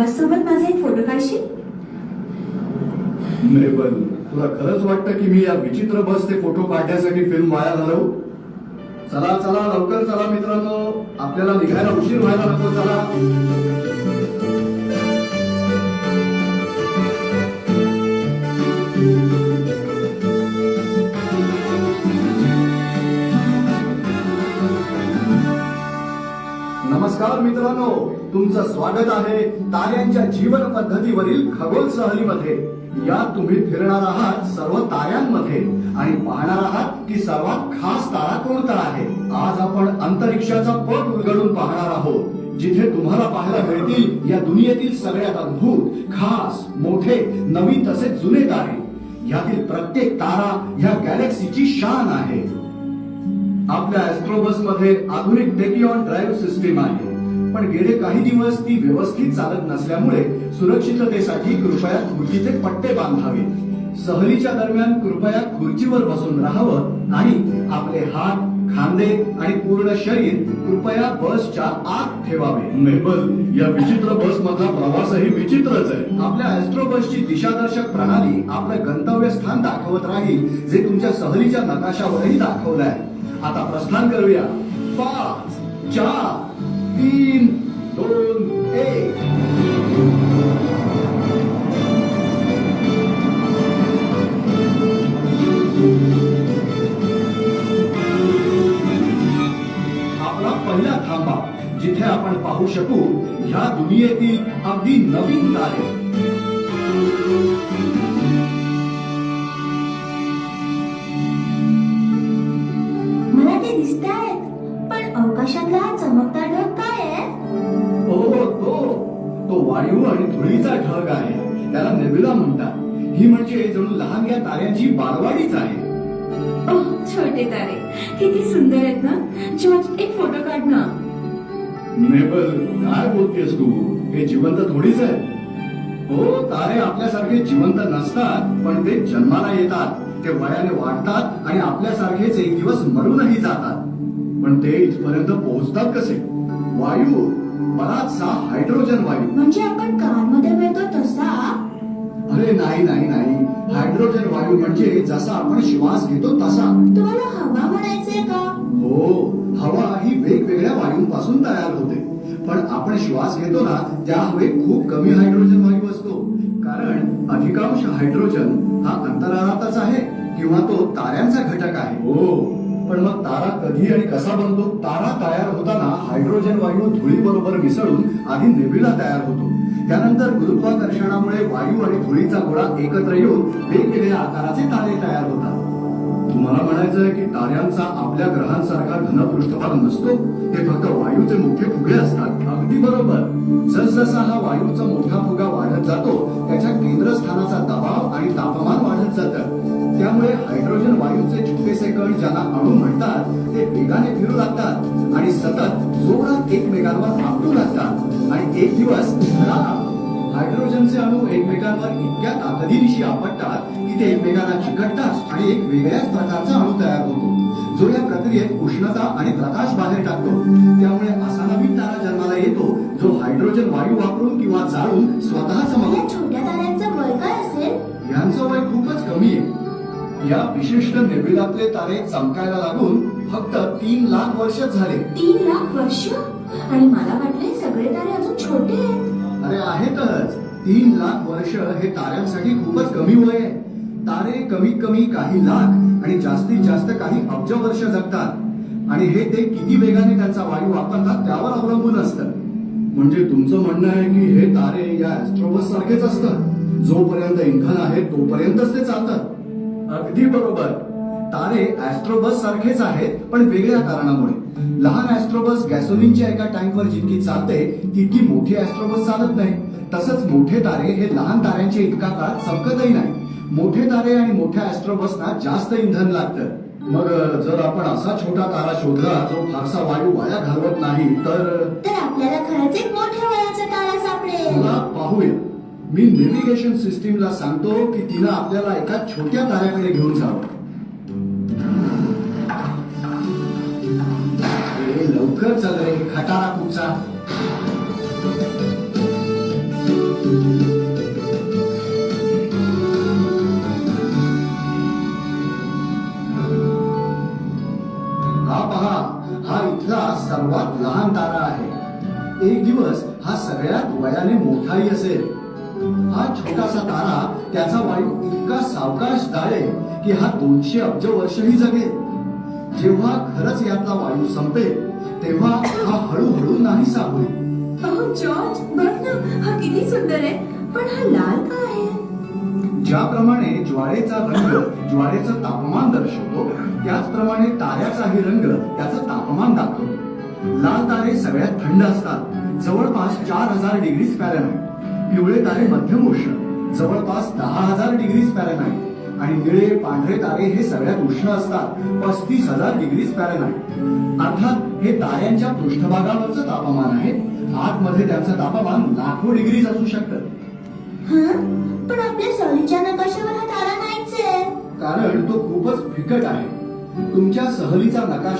सोबत माझा एक फोटो काढशील? मेबल तुला खरंच वाटतं की मी या विचित्र बसचे फोटो काढण्यासाठी फिल्म वाया घालवू? चला चला लवकर चला मित्रांनो. आपल्याला निघायला उशीर व्हायला नको चला. नमस्कार मित्रांनो तुमचं स्वागत आहे ताऱ्यांच्या जीवन पद्धतीवरील खगोल सहलीमध्ये. या तुम्ही फिरणार आहात सर्व ताऱ्यांमध्ये आणि पाहणार आहात की सर्वात खास तारा कोणता आहे. आज आपण अंतरिक्षाचा पट उलगडून पाहणार आहोत जिथे तुम्हाला पाहायला मिळतील या दुनियेतील सगळ्यात अद्भुत खास मोठे नवीन तसेच जुने तारे. यातील प्रत्येक तारा ह्या गॅलेक्सीची शान आहे. आपल्या ऍस्ट्रोबसमध्ये आधुनिक टेकिऑन ड्राईव्ह सिस्टीम आहे. पण गेले काही दिवस ती व्यवस्थित चालत नसल्यामुळे सुरक्षिततेसाठी कृपया खुर्चीचे पट्टे बांधावे. सहलीच्या दरम्यान कृपया खुर्चीवर बसून राहावं आणि आपले हात खांदे आणि पूर्ण शरीर कृपया बसच्या आत ठेवावे. मेबल या विचित्र बस मधला प्रवासही विचित्रच आहे. आपल्या ऍस्ट्रो बसची दिशादर्शक प्रणाली आपलं गंतव्य स्थान दाखवत राहील जे तुमच्या सहलीच्या नकाशावरही दाखवलं आहे आता प्रस्थान करूया. पाच चार तीन दोन एक आपला पहिला थांबा, जिथे आपण पाहू शकू ह्या दुनियेतील अगदी नवीन तारे. वायू आणि धुळीचा ढग आहे. त्याला नेब्युला म्हणतात. ही म्हणजे जणू लहान या ताऱ्यांची बालवाडीच आहे. छोटे तारे. किती सुंदर आहेत ना? जॉर्ज एक फोटो काढ ना. नेबल काय बोलतेस तू? हे जिवंत थोडीच आहे. हो तारे आपल्यासारखे जिवंत नसतात पण ते जन्माला येतात. ते वयाने वाढतात आणि आपल्यासारखेच एक दिवस मरूनही जातात. पण ते इथपर्यंत पोहोचतात कसे? वायू बराचसा हायड्रोजन वायू. म्हणजे आपण कारमध्ये मिळतो तसा? अरे नाही नाही नाही. हायड्रोजन वायू म्हणजे जसा आपण श्वास घेतो तसा. तुम्हाला हवा म्हणायचंय का? हो हवा ही वेगवेगळ्या वायूंपासून तयार होते. पण आपण श्वास घेतो ना त्या हवेत खूप कमी हायड्रोजन वायू असतो. कारण अधिकांश हायड्रोजन हा अंतराळातच आहे किंवा तो ताऱ्यांचा घटक आहे. हो. पण मग तारा कधी आणि कसा बनतो? तारा तयार होताना हायड्रोजन वायू धुळी बरोबर मिसळून आधी नेबिला तयार होतो. त्यानंतर गुरुत्वाकर्षणामुळे वायू आणि धुळीचा गोळा एकत्र येऊन वेगवेगळ्या आकाराचे तारे तयार होतात. तुम्हाला म्हणायचं आहे की ताऱ्यांचा आपल्या ग्रहांसारखा घन पृष्ठभाग नसतो? ते फक्त वायूचे मोठे फुगे असतात. अगदी बरोबर. जसजसा हा वायूचा मोठा फुगा वाढत जातो त्याच्या केंद्रस्थानाचा दबाव आणि तापमान वाढत जातं. त्यामुळे हायड्रोजन वायूचे छोटेसे कण ज्यांना अणू म्हणतात ते वेगाने फिरू लागतात आणि सतत जोरात एकमेकांवर आपटू लागतात. आणि एक दिवस हायड्रोजनचे अणू एकमेकांवर इतक्या ताकदीनिशी आपटतात की ते एकमेकांना चिकटतात आणि एक वेगळ्याच प्रकारचा अणू तयार होतो. जो या प्रक्रियेत उष्णता आणि प्रकाश बाहेर टाकतो. त्यामुळे असा नवीन तारा जन्माला येतो. जो हायड्रोजन वायू वापरून किंवा जाळून स्वतःच मग या विशिष्ट नेब्युलातले तारे चमकायला लागून फक्त तीन लाख वर्षच झाले. तीन लाख वर्ष? आणि मला वाटले सगळे तारे अजून छोटे आहेत. अरे आहेतच. तीन लाख वर्ष हे ताऱ्यांसाठी खूपच कमी वय आहे. तारे कमीत कमी काही लाख आणि जास्तीत जास्त काही अब्ज वर्ष जगतात. आणि हे ते किती वेगाने त्यांचा वायू वापरतात त्यावर अवलंबून असतं. म्हणजे तुमचं म्हणणं आहे की हे तारे या ऍस्ट्रोबस सारखेच असतात. जोपर्यंत इंधन आहे तोपर्यंतच ते चालतात. अगदी बरोबर. तारे ऍस्ट्रोबस सारखेच आहेत पण वेगळ्या कारणामुळे. लहान ऍस्ट्रोबस गॅसोलिनच्या एका टँकवर जितकी चालते तितकी मोठी ऍस्ट्रोबस चालत नाही. तसंच मोठे तारे हे लहान ताऱ्यांचे इतका काळ चमकतही नाही मोठे तारे आणि मोठ्या ऍस्ट्रोबसना जास्त इंधन लागतं. मग जर आपण असा छोटा तारा शोधला जो फारसा वायू वाया घालवत नाही तर? तर आपल्याला खरंच एक मोठ्या वयाचा तारा सापडेल. चला पाहूया. मी नेव्हिगेशन सिस्टीमला सांगतो की तिनं आपल्याला एका छोट्या ताऱ्याकडे घेऊन जावं. लवकर चल रे खटारा कुठचा हा हा सर्वात लहान तारा आहे. एक दिवस हा सगळ्यात वयाने मोठाही असेल. हा छोटासा तारा त्याचा वायू इतका सावकाश जाळेल की हा दोनशे अब्ज वर्षही जगेल. जेव्हा खरंच यातला वायू संपेल तेव्हा हा हळूहळू नाहीसा होईल जॉर्ज बघ ना हा किती सुंदर आहे. पण हा लाल का आहे? ज्याप्रमाणे ज्वाळेचा रंग ज्वाळेचं तापमान दर्शवतो त्याचप्रमाणे ताऱ्याचाही रंग त्याचं तापमान दाखवतो. लाल तारे सगळ्यात थंड असतात. जवळपास चार हजार डिग्री फॅरनहाइट पिवळे तारे मध्यम उष्ण जवळपास दहा हजार डिग्री फॅरनहाइट आणि निळे पांढरे तारे हे सगळ्यात उष्ण असतात पस्तीस हजार डिग्री फॅरनहाइट अर्थात हे ताऱ्यांच्या पृष्ठभागावरचं तापमान आहे. आतमध्ये त्यांचं तापमान लाखो डिग्रीज असू शकतं. हं? पण आपल्या सहलीच्या नकाशावर हा तारा नाहीच आहे. कारण तो खूपच फिकट आहे. तुमच्या सहलीचा नकाशा